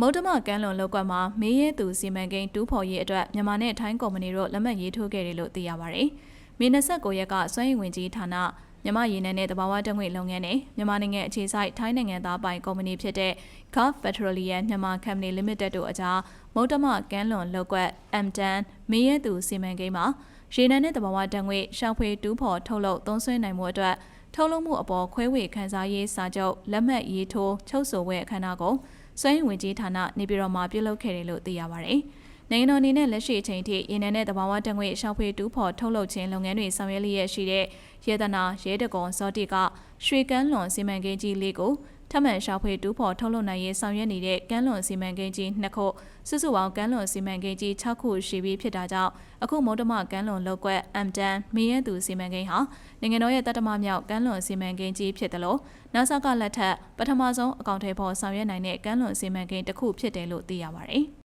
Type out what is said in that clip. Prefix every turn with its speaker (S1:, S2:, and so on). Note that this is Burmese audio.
S1: မုဒ္ဓမကမ်းလွန်လောက်ကွက်မှာမေးရဲသူစီမံကိန်းတူးဖော်ရေးအတွက်မြန်မာနဲ့ထိုင်းကုမ္ပဏီတို့လက်မှတ်ရေးထိုးခဲ့တယ်လို့သိရပါတယ်။မေ29ရက်ကစွမ်းရည်ဝင်ကြီးဌာနမြန်မာရင်းနှံနဲ့တဘာဝတက်ငွေလုပ်ငန်းနဲ့မြန်မာနိုင်ငံအခြေစိုက်ထိုင်းနိုင်ငံသားပိုင်ကုမ္ပဏီဖြစ်တဲ့ Gulf Petroleum မြန်မာ Company Limited တို့အကြားမုဒ္ဓမကမ်းလွန်လောက်ကွက် M10 မေးရဲသူစီမံကိန်းမှာရေနံနဲ့တဘာဝတက်ငွေရှောက်ဖွေတူးဖော်ထုတ်လုပ်သုံးစွဲနိုင်မှုအတွက် ထုတ်လုပ်မှုအပေါ်ခွဲဝေခန်းစားရေးစာချုပ်လက်မှတ်ရေးထိုးချုပ်ဆိုဝဲအခမ်းအနားကိုစွမ်းရည်ဝင်ကြီးဌာနနေပြည်တော်မှာပြုလုပ်ခဲ့တယ်လို့သိရပါတယ်။ နိုင်ငံတော်အနေနဲ့လက်ရှိအချိန်ထိရေနံနဲ့တဘာဝတက်ငွေရှောက်ဖွေတူးဖော်ထုတ်လုပ်ခြင်းလုပ်ငန်းတွေဆောင်ရွက်လျက်ရှိတဲ့ရဲဒနာရဲတကွန်ဇောတိကရွှေကန်းလွန်စီမံကိန်းကြီးလေးကိုထပ်မံရှာဖွေတူးဖော်ထုတ်လုပ်နိုင်ရေးဆောင်ရွက်နေတဲ့ကမ်းလွန်စီမံကိန်းကြီးနှစ်ခုစုစုပေါင်းကမ်းလွန်စီမံကိန်းကြီး6ခုရှိပြီးဖြစ်တာကြောင့်အခုမုဒ္ဓမကမ်းလွန်လောက်ကွက် M10 မင်းရဲသူစီမံကိန်းဟာနိုင်ငံတော်ရဲ့တတမမြောက်ကမ်းလွန်စီမံကိန်းကြီးဖြစ်တယ်လို့ NASA ကလက်ထက်ပထမဆုံးအကောင့်ထဲပေါ်ဆောင်ရွက်နိုင်တဲ့ကမ်းလွန်စီမံကိန်းတစ်ခုဖြစ်တယ်လို့သိရပါတယ်။